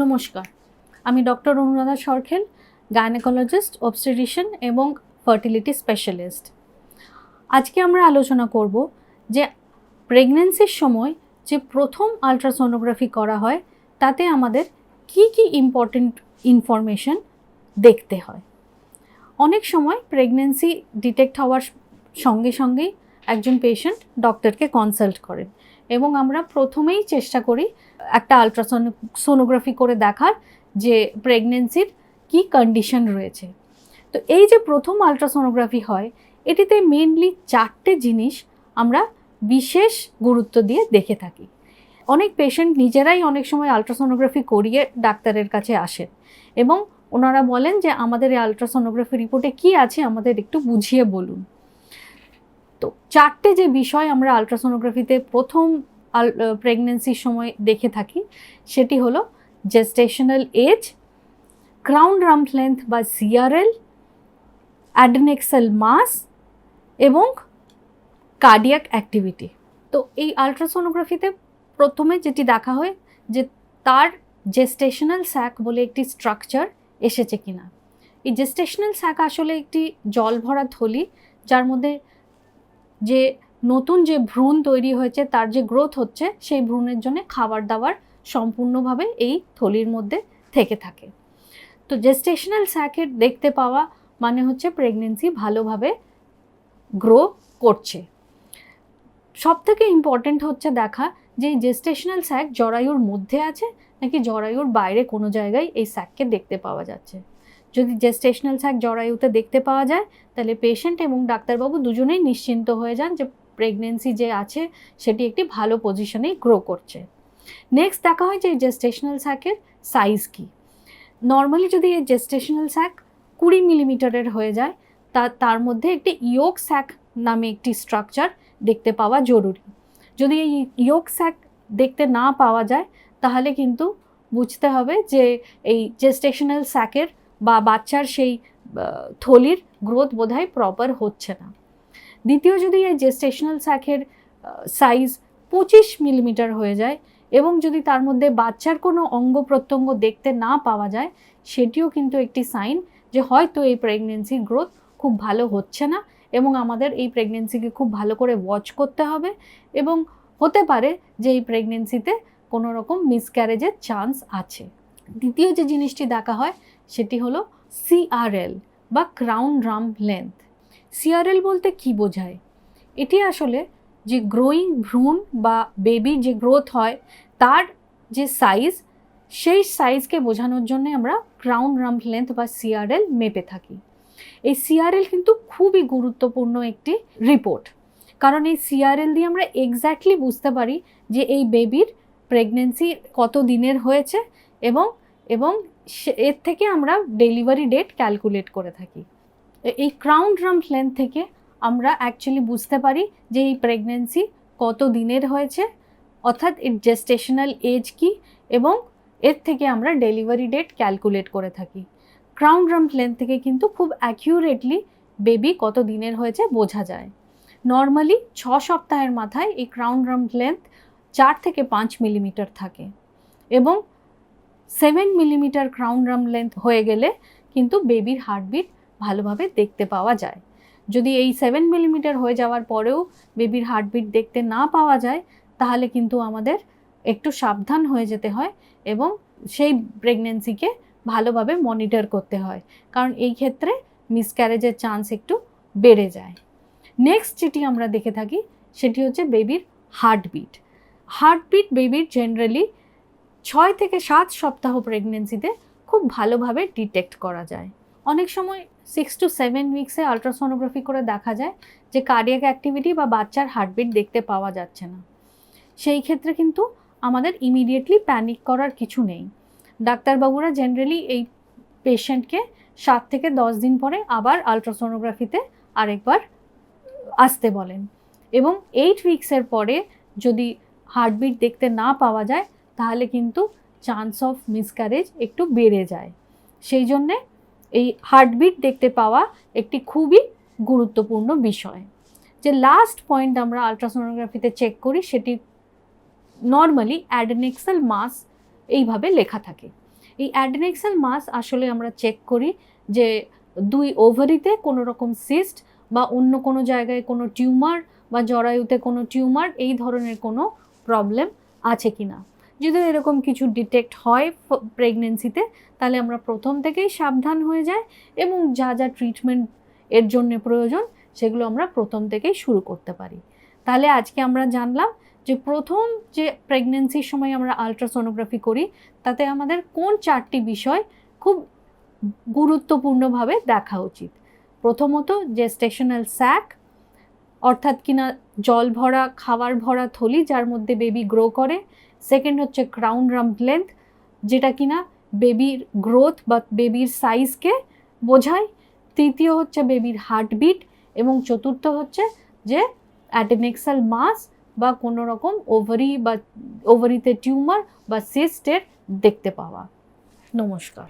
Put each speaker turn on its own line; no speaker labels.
নমস্কার। আমি doctor Anuradha Sarkhel gynaecologist obstetrician এবং ফার্টিলিটি স্পেশালিস্ট আজকে আমরা আলোচনা করব যে প্রেগনেন্সির সময় যে প্রথম আলট্রাসোনোগ্রাফি করা হয়, তাতে আমাদের কি কি ইম্পর্টেন্ট ইনফরমেশন দেখতে হয়। অনেক সময় প্রেগনেন্সি ডিটেক্ট হওয়ার সঙ্গে সঙ্গেই একজন পেশেন্ট ডক্টরকে কনসাল্ট করেন এবং আমরা প্রথমেই চেষ্টা করি একটা আলট্রাসোনো সোনোগ্রাফি করে দেখার যে প্রেগনেন্সির কি কন্ডিশন রয়েছে। তো এই যে প্রথম আলট্রাসোনোগ্রাফি হয়, এটিতে মেনলি চারটে জিনিস আমরা বিশেষ গুরুত্ব দিয়ে দেখে থাকি। অনেক পেশেন্ট নিজেরাই অনেক সময় আলট্রাসোনোগ্রাফি করিয়ে ডাক্তারের কাছে আসেন এবং ওনারা বলেন যে, আমাদের এই আলট্রাসোনোগ্রাফি রিপোর্টে কি আছে আমাদের একটু বুঝিয়ে বলুন। তো চারটে যে বিষয় আমরা আলট্রাসোনোগ্রাফিতে প্রথম প্রেগনেন্সির সময় দেখে থাকি, সেটি হলো gestational age crown rump length বা সিআরএল অ্যাডনেক্সাল মাস এবং কার্ডিয়াক অ্যাক্টিভিটি তো এই আলট্রাসোনোগ্রাফিতে প্রথমে যেটি দেখা হয় যে তার জেস্টেশনাল স্যাক বলে একটি স্ট্রাকচার এসেছে কিনা। এই জেস্টেশনাল স্যাক আসলে একটি জল ভরা থলি, যার মধ্যে যে নতুন যে ভ্রূণ তৈরি হয়েছে, তার যে গ্রোথ হচ্ছে, সেই ভ্রূণের জন্য খাবার দাবার সম্পূর্ণভাবে এই থলির মধ্যে থেকে থাকে। তো জেস্টেশনাল স্যাকের দেখতে পাওয়া মানে হচ্ছে প্রেগনেন্সি ভালোভাবে গ্রো করছে। সব থেকে ইম্পর্টেন্ট হচ্ছে দেখা যে জেস্টেশনাল স্যাক জরায়ুর মধ্যে আছে, নাকি জরায়ুর বাইরে কোনো জায়গায় এই স্যাককে দেখতে পাওয়া যাচ্ছে। যদি জেস্টেশনাল স্যাক জরায়ুতে দেখতে পাওয়া যায়, তাহলে পেশেন্ট এবং ডাক্তারবাবু দুজনেই নিশ্চিন্ত হয়ে যান যে প্রেগনেন্সি যে আছে, সেটি একটি ভালো পজিশনেই গ্রো করছে। নেক্সট দেখা হয় যে এই জেস্টেশনাল স্যাকের সাইজ কী। নর্মালি যদি এই জেস্টেশনাল স্যাক কুড়ি মিলিমিটারের হয়ে যায়, তা, তার মধ্যে একটি ইয়োগ স্যাক নামে একটি স্ট্রাকচার দেখতে পাওয়া জরুরি। যদি এই ইয়োগ স্যাক দেখতে না পাওয়া যায়, তাহলে কিন্তু বুঝতে হবে যে এই জেস্টেশনাল স্যাকের বা বাচ্চার সেই থলির গ্রোথ বোধহয় প্রপার হচ্ছে না। দ্বিতীয় যদি এই জেস্টেশনাল স্যাকের সাইজ পঁচিশ মিলিমিটার হয়ে যায় এবং যদি তার মধ্যে বাচ্চার কোনো অঙ্গ প্রত্যঙ্গ দেখতে না পাওয়া যায়, সেটিও কিন্তু একটি সাইন যে হয়তো এই প্রেগনেন্সির গ্রোথ খুব ভালো হচ্ছে না এবং আমাদের এই প্রেগনেন্সিকে খুব ভালো করে ওয়াচ করতে হবে এবং হতে পারে যে এই প্রেগনেন্সিতে কোনো রকম মিসক্যারেজের চান্স আছে। দ্বিতীয় যে জিনিসটি দেখা হয় সেটি হলো সিআরএল বা ক্রাউন ড্রাম লেন্থ সিআরএল বলতে কি বোঝায়? এটি আসলে যে গ্রোয়িং ভ্রূণ বা বেবির যে গ্রোথ হয়, তার যে সাইজ সেই সাইজকে বোঝানোর জন্য আমরা ক্রাউন রাম্প লেন্থ বা সিআরএল মেপে থাকি। এই সিআরএল কিন্তু খুবই গুরুত্বপূর্ণ একটি রিপোর্ট কারণ এই সিআরএল দিয়ে আমরা এক্স্যাক্টলি বুঝতে পারি যে এই বেবির প্রেগনেন্সি কত দিনের হয়েছে এবং এবং এর থেকে আমরা ডেলিভারি ডেট ক্যালকুলেট করে থাকি। এই ক্রাউন ড্রাম্প লেন্থ থেকে আমরা অ্যাকচুয়ালি বুঝতে পারি যে এই প্রেগনেন্সি কত দিনের হয়েছে, অর্থাৎ এর জেস্টেশনাল এজ কি এবং এর থেকে আমরা ডেলিভারি ডেট ক্যালকুলেট করে থাকি। ক্রাউন ড্রাম্প লেন্থ থেকে কিন্তু খুব অ্যাকিউরেটলি বেবি কত দিনের হয়েছে বোঝা যায়। নর্মালি ছ সপ্তাহের মাথায় এই ক্রাউন ড্রাম্প লেন্থ চার থেকে পাঁচ মিলিমিটার থাকে এবং সেভেন মিলিমিটার ক্রাউন ড্রাম লেন্থ হয়ে গেলে কিন্তু বেবির হার্টবিট ভালোভাবে দেখতে পাওয়া যায়। যদি এই সেভেন মিলিমিটার হয়ে যাওয়ার পরেও বেবির হার্টবিট দেখতে না পাওয়া যায়, তাহলে কিন্তু আমাদের একটু সাবধান হয়ে যেতে হয় এবং সেই প্রেগনেন্সিকে ভালোভাবে মনিটর করতে হয়, কারণ এই ক্ষেত্রে মিসক্যারেজের চান্স একটু বেড়ে যায়। নেক্সট যেটি আমরা দেখে থাকি, সেটি হচ্ছে বেবির হার্টবিট। হার্টবিট বেবির জেনারেলি ছয় থেকে সাত সপ্তাহ প্রেগনেন্সিতে খুব ভালোভাবে ডিটেক্ট করা যায়। অনেক সময় সিক্স টু সেভেন উইক্সে আলট্রাসোনোগ্রাফি করে দেখা যায় যে কার্ডিয়াক অ্যাক্টিভিটি বা বাচ্চার হার্টবিট দেখতে পাওয়া যাচ্ছে না। সেই ক্ষেত্রে কিন্তু আমাদের ইমিডিয়েটলি প্যানিক করার কিছু নেই। ডাক্তারবাবুরা জেনারেলি এই পেশেন্টকে সাত থেকে দশ দিন পরে আবার আলট্রাসোনোগ্রাফিতে আরেকবার আসতে বলেন। এবং এইট উইক্সের পরে যদি হার্টবিট দেখতে না পাওয়া যায় তাহলে কিন্তু চান্স অফ মিসক্যারেজ একটু বেড়ে যায়। সেই জন্যে এই হার্টবিট দেখতে পাওয়া একটি খুবই গুরুত্বপূর্ণ বিষয়। যে লাস্ট পয়েন্ট আমরা আলট্রাসোনোগ্রাফিতে চেক করি, সেটি নর্মালি অ্যাডেনেক্সাল মাস এইভাবে লেখা থাকে। এই অ্যাডেনেক্সাল মাস আসলে আমরা চেক করি যে দুই ওভারিতে কোনো রকম সিস্ট বা অন্য কোনো জায়গায় কোনো টিউমার বা জরায়ুতে কোনো টিউমার এই ধরনের কোনো প্রবলেম আছে কি না যদি এরকম কিছু ডিটেক্ট হয় প্রেগনেন্সিতে তাহলে আমরা প্রথম থেকেই সাবধান হয়ে যাই এবং যা যা ট্রিটমেন্ট এর জন্য প্রয়োজন, সেগুলো আমরা প্রথম থেকেই শুরু করতে পারি। তাহলে আজকে আমরা জানলাম যে প্রথম যে প্রেগনেন্সির সময় আমরা আলট্রাসোনোগ্রাফি করি, তাতে আমাদের কোন চারটি বিষয় খুব গুরুত্বপূর্ণভাবে দেখা উচিত? প্রথমত যে স্টেশনাল স্যাক অর্থাৎ কিনা জল ভরা, খাবার ভরা থলি যার মধ্যে বেবি গ্রো করে সেকেন্ড হচ্ছে ক্রাউন রাম্প লেন্থ যেটা কিনা বেবির গ্রোথ বা বেবির সাইজকে বোঝায়। তৃতীয় হচ্ছে বেবির হার্টবিট এবং চতুর্থ হচ্ছে যে অ্যাডেনেক্সাল মাস বা কোনো রকম ওভারি বা ওভারিতে টিউমার বা সিস্টের দেখতে পাওয়া। নমস্কার।